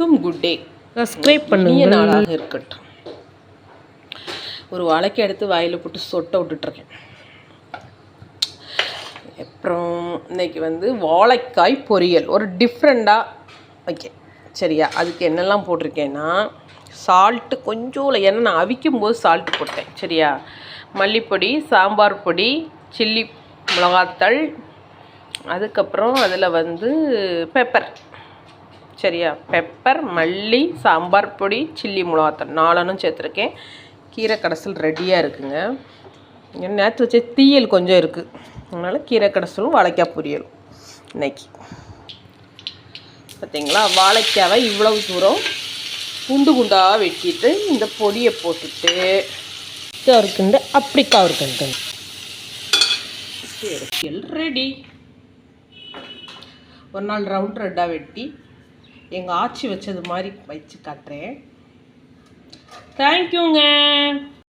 அனைவருக்கும் good day subscribe பண்ணுங்க. நாளாக இருக்கட்டும். ஒரு வாழைக்காய் எடுத்து வாயில் போட்டு சொட்ட விட்டுட்ருக்கேன். அப்புறம் இன்னைக்கு வந்து வாழைக்காய் பொரியல். ஒரு டிஃப்ரெண்ட்டாக ஓகே சரியா? அதுக்கு என்னெல்லாம் போட்டிருக்கேன்னா சால்ட்டு கொஞ்சம் ஏன்னா நான் அவிக்கும் போது சால்ட்டு போட்டேன். சரியா? மல்லிப்பொடி சாம்பார் பொடி சில்லி மிளகாத்தள் அதுக்கப்புறம் அதில் வந்து பெப்பர் சரியா? பெப்பர் மல்லி சாம்பார் பொடி சில்லி மிளகாத்தூள் நாலனும் சேர்த்துருக்கேன். கீரை கடைசல் ரெடியாக இருக்குங்க. நேற்று வச்ச தீயல் கொஞ்சம் இருக்குது அதனால் கீரை கடைசலும் வாழைக்காய் பொரியலும் இன்னைக்கு. பார்த்தீங்களா வாழைக்காவை இவ்வளவு தூரம் குண்டு குண்டாக வெட்டிட்டு இந்த பொடியை போட்டுட்டு இருக்குண்டு அப்படிக்கா இருக்குண்டு ரெடி. ஒரு நாள் ரவுண்ட் ரெட்டாக வெட்டி எங்கள் ஆச்சி வச்சது மாதிரி வச்சு காட்டுறேன். தேங்க்யூங்க